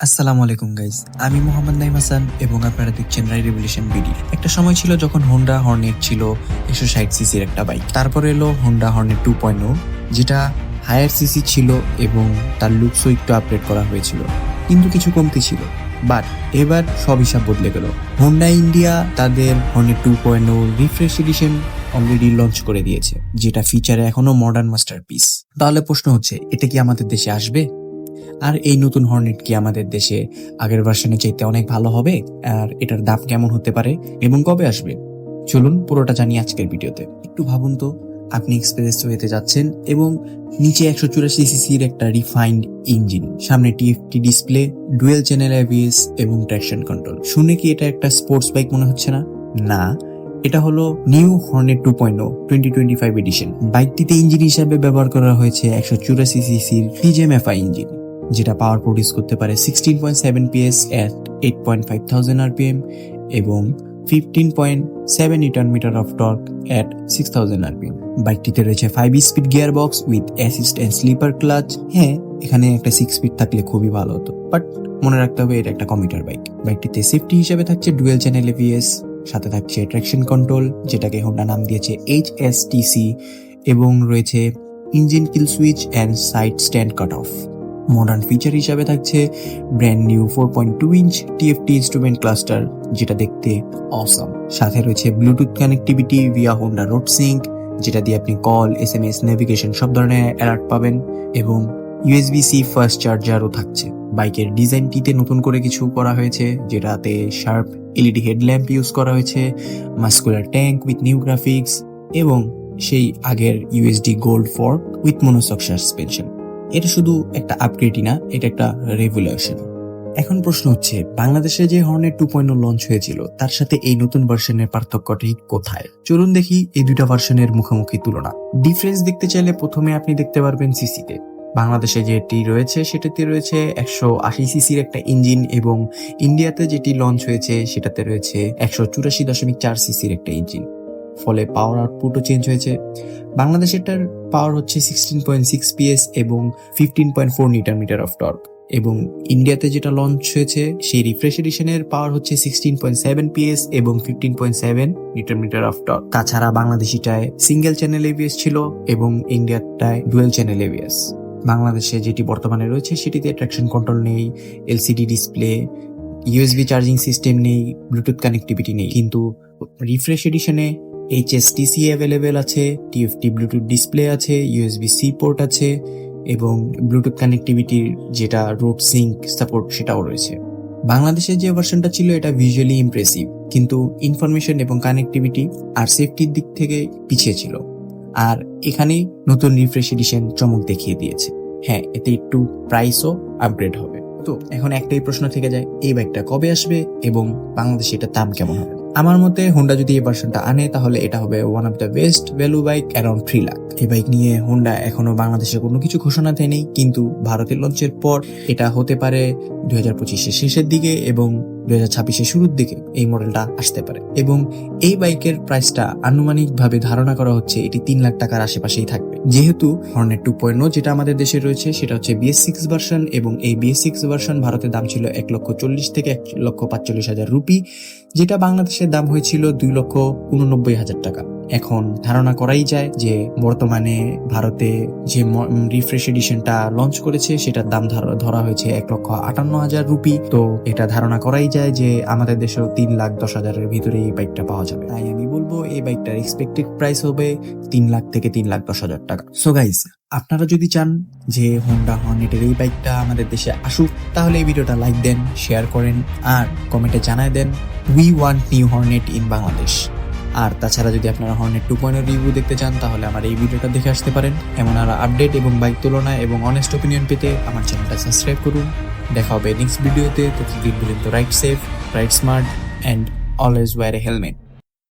আসসালামু আলাইকুম গাইজ আমি মোহাম্মদ নাইম হাসান এবং আপনারা দেখছেন রাই রেভলিউশন বিডি একটা সময় ছিল যখন হোন্ডা হর্নেট ছিল একশো ষাট সিসির একটা বাইক তারপর এলো হোন্ডা হর্নেট টু পয়েন্ট যেটা হায়ার সিসি ছিল এবং তার লুকসও একটু আপডেট করা হয়েছিল। কিন্তু কিছু কমতি ছিল। বাট এবার সব হিসাব বদলে গেল। হোন্ডা ইন্ডিয়া তাদের Hornet two point refresh edition already launch করে দিয়েছে, যেটা ফিচারে এখনও মডার্ন মাস্টারপিস তাহলে প্রশ্ন হচ্ছে, এটা কি আমাদের দেশে আসবে? আর এই নতুন হর্নেট কি আমাদের দেশে আগের ভার্সনের চাইতে অনেক ভালো হবে? আর এটার দাম কেমন হতে পারে? এবং কবে আসবে? চলুন পুরোটা জানি আজকের ভিডিওতে। একটু ভাবুন তো, আপনি এক্সপ্রেস ওয়েতে যাচ্ছেন এবং নিচে একশো চুরাশি সিসির একটা রিফাইন্ড ইঞ্জিন সামনে TFT display dual channel ABS এবং ট্র্যাকশন কন্ট্রোল শুনে কি এটা একটা স্পোর্টস বাইক মনে হচ্ছে না? না, এটা হলো new Hornet two point twenty twenty five edition বাইকটিতে engine হিসাবে ব্যবহার করা হয়েছে একশো চুরাশি সিসির টিজেমএফআই ইঞ্জিন যেটা পাওয়ার প্রডিউস করতে পারে sixteen point seven PS at eight point five thousand RPM এবং fifteen point seven newton metre of torque at six thousand RPM বাইকটিতে রয়েছে five speed gear box with assist and slipper clutch হ্যাঁ এখানে একটা six speed থাকলে খুবই ভালো হতো। But মনে রাখতে হবে, এটা একটা কমিটার বাইক বাইকটিতে সেফটি হিসেবে থাকছে ডুয়েল চ্যানেল এভিএস সাথে থাকছে ট্র্যাকশন কন্ট্রোল যেটাকে হোন্ডা নাম দিয়েছে এইচ এস টিসি এবং রয়েছে engine kill switch and side stand cut off modern feature হিসাবে থাকছে brand new four point two inch TFT instrument cluster যেটা দেখতে অসম সাথে রয়েছে Bluetooth connectivity via Honda RoadSync যেটা দিয়ে আপনি call S M S navigation সব ধরনের অ্যালার্ট পাবেন এবং ইউএসবি সি ফার্স্ট চার্জারও থাকছে। বাইকের ডিজাইনটিতে নতুন করে কিছু করা হয়েছে, যেটাতে শার্প এলইডি হেডল্যাম্প ইউজ করা হয়েছে muscular tank with new graphics এবং সেই আগের USD gold fork with monoshock suspension এটা শুধু একটা আপগ্রেডই না, এটা একটা রেভলিউশন এখন প্রশ্ন হচ্ছে, বাংলাদেশে যে হর্নের টু লঞ্চ হয়েছিল, তার সাথে এই নতুন ভার্সনের পার্থক্যটি কোথায়? চলুন দেখি এই দুইটা ভার্সনের মুখোমুখি তুলনা। ডিফারেন্স দেখতে চাইলে প্রথমে আপনি দেখতে পারবেন সিসিতে বাংলাদেশে যেটি রয়েছে, সেটাতে রয়েছে একশো আশি সিসির একটা ইঞ্জিন এবং ইন্ডিয়াতে যেটি লঞ্চ হয়েছে, সেটাতে রয়েছে একশো চুরাশি দশমিক চার সিসির একটা ইঞ্জিন ফলে পাওয়ার আউটপুটও চেঞ্জ হয়েছে। বাংলাদেশেরটার পাওয়ার হচ্ছে সিক্সটিন পয়েন্ট সিক্স পিএস এবং fifteen point four newton metre of torque এবং ইন্ডিয়াতে যেটা লঞ্চ হয়েছে, সেই রিফ্রেশ এডিশনের পাওয়ার হচ্ছে সিক্সটিন পয়েন্ট সেভেন পিএস এবং fifteen point seven newton metre of torque তাছাড়া বাংলাদেশিটায় সিঙ্গেল চ্যানেল এভিএস ছিল এবং ইন্ডিয়াটায় ডুয়েল চ্যানেল এভিএস বাংলাদেশে যেটি বর্তমানে রয়েছে, সেটিতে ট্র্যাকশন কন্ট্রোল নেই LCD display USB charging system নেই ব্লুটুথ কানেক্টিভিটি নেই। কিন্তু রিফ্রেশ এডিশনে এইচএসটিসি অ্যাভেলেবেল আছে টিএফটি ব্লুটুথ ডিসপ্লে আছে ইউএসবি সি পোর্ট আছে এবং ব্লুটুথ কানেক্টিভিটির যেটা রোড সিঙ্ক সাপোর্ট সেটাও রয়েছে। বাংলাদেশের যে ভার্সনটা ছিল এটা ভিজুয়ালি ইমপ্রেসিভ কিন্তু ইনফরমেশন এবং কানেক্টিভিটি আর সেফটির দিক থেকে পিছিয়ে ছিল। আর এখানেই নতুন রিফ্রেশ এডিশন চমক দেখিয়ে দিয়েছে। হ্যাঁ এতে একটু প্রাইসও আপগ্রেড হবে। তো এখন একটাই প্রশ্ন থেকে যায়, এই বাইকটা কবে আসবে এবং বাংলাদেশে এটার দাম কেমন হবে? আমার মতে হোন্ডা যদি এই ভার্সনটা আনে, তাহলে এটা হবে one of the best value bike around three lakh এই বাইক নিয়ে হোন্ডা এখনও বাংলাদেশে কোনো কিছু ঘোষণা দেয়নি, কিন্তু ভারতের লঞ্চের পর এটা হতে পারে দুই হাজার পঁচিশের শেষের দিকে এবং দুই হাজার শুরুর দিকে এই মডেলটা আসতে পারে। এবং এই বাইকের প্রাইসটা আনুমানিকভাবে ধারণা করা হচ্ছে এটি তিন লাখ টাকার আশেপাশেই থাকবে। যেহেতু হর্নেট টু পয়েন্ট যেটা আমাদের দেশে রয়েছে, সেটা হচ্ছে বিএস সিক্স ভার্সন এবং এই বিএস সিক্স ভার্সন ভারতের দাম ছিল এক লক্ষ চল্লিশ থেকে এক লক্ষ পাঁচচল্লিশ হাজার রুপি, যেটা বাংলাদেশের দাম হয়েছিল দুই লক্ষ উননব্বই হাজার টাকা। এখন ধারণা করাই যায় যে বর্তমানে ভারতে যে রিফ্রেশ এডিশনটা লঞ্চ করেছে, সেটার দাম ধর- হয়েছে এক লক্ষ আটান্ন হাজার রুপি। তো এটা ধারণা করাই যায় যে আমাদের দেশেও তিন লাখ দশ হাজারের ভিতরে এই বাইকটা পাওয়া যাবে। তাই আমি বলব, এই বাইকটার এক্সপেক্টেড প্রাইস হবে তিন লাখ থেকে তিন লাখ দশ হাজার টাকা। সো গাইস আপনারা যদি চান যে হোন্ডা হর্নেটের এই বাইকটা আমাদের দেশে আসুক, তাহলে এই ভিডিওটা লাইক দেন শেয়ার করেন, আর কমেন্টে জানায় দেন we want new Hornet in Bangladesh আর তাছাড়া যদি আপনারা হর্নেট টু পয়েন্ট রিভিউ দেখতে চান, তাহলে আমার এই ভিডিওটা দেখে আসতে পারেন। এমন আর আপডেট এবং বাইক তুলনা এবং অনেস্ট ওপিনিয়ন পেতে আমার চ্যানেলটা সাবস্ক্রাইব করুন। দেখা হবে নেক্সট ভিডিওতে পর্যন্ত ride safe ride smart and always wear a helmet